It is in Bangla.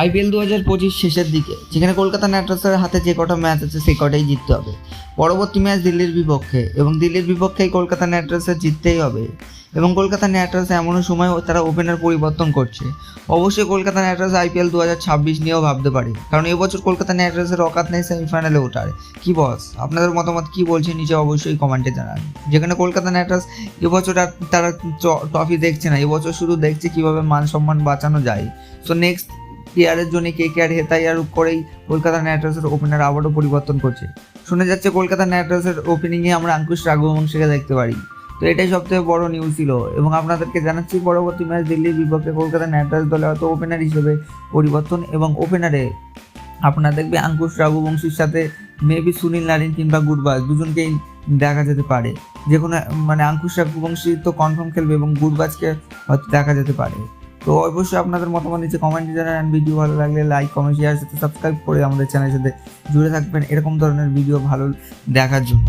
আইপিএল দু হাজার পঁচিশ শেষের দিকে, যেখানে কলকাতা নাইট রাইডার্সের হাতে যে কটা ম্যাচ আছে সেই কটাই জিততে হবে। পরবর্তী ম্যাচ দিল্লির বিপক্ষে, এবং দিল্লির বিপক্ষেই কলকাতা নাইট রাইডার্সের জিততেই হবে। এবং কলকাতা নাইট রাইডার্স এমনও সময় তারা ওপেনার পরিবর্তন করছে। অবশ্যই কলকাতা নাইট রাইডার্স আইপিএল দু হাজার ছাব্বিশ নিয়েও ভাবতে পারে। কারণ এবছর কলকাতা নাইট রাইডার্সের অকাত নেই সেমিফাইনালে ওঠার। কি বস, আপনাদের মতামত কি বলছেন নিচে অবশ্যই কমেন্টে জানান। যেখানে কলকাতা নাইট রাইডার্স এবছর আর তারা ট্রফি দেখছে না এবছর শুধু দেখছে কীভাবে মান সম্মান বাঁচানো যায়। সো নেক্সট প্লেয়ারের জন্য কে কে আর হেতাইয়ার করেই কলকাতা নাইট রাইডার্সের ওপেনার আবারও পরিবর্তন করছে। শোনা যাচ্ছে কলকাতা নাইট রাইডার্সের ওপেনিংয়ে আমরা আঙ্কুশ রাঘবংশীকে দেখতে পারি। তো এটাই সবথেকে বড় নিউজ ছিল এবং আপনাদেরকে জানাচ্ছি পরবর্তী ম্যাচ দিল্লির বিপক্ষে কলকাতা নাইট রাইডার্স দলে হয়তো ওপেনার হিসেবে পরিবর্তন এবং ওপেনারে আপনারা দেখবে আঙ্কুশ রাঘুবংশীর সাথে মেবি সুনীল নারিন কিংবা গুরবাজ দুজনকেই দেখা যেতে পারে। যে কোনো মানে আঙ্কুশ রাঘুবংশী তো কনফার্ম খেলবে এবং গুরবাজকে হয়তো দেখা যেতে পারে। তো অবশ্যই আপনাদের মতামত নিচে কমেন্টে জানান। ভিডিও ভালো লাগলে লাইক কমেন্ট শেয়ার সাথে সাবস্ক্রাইব করে আমাদের চ্যানেলের সাথে জুড়ে থাকবেন এরকম ধরনের ভিডিও ভালো দেখার জন্য।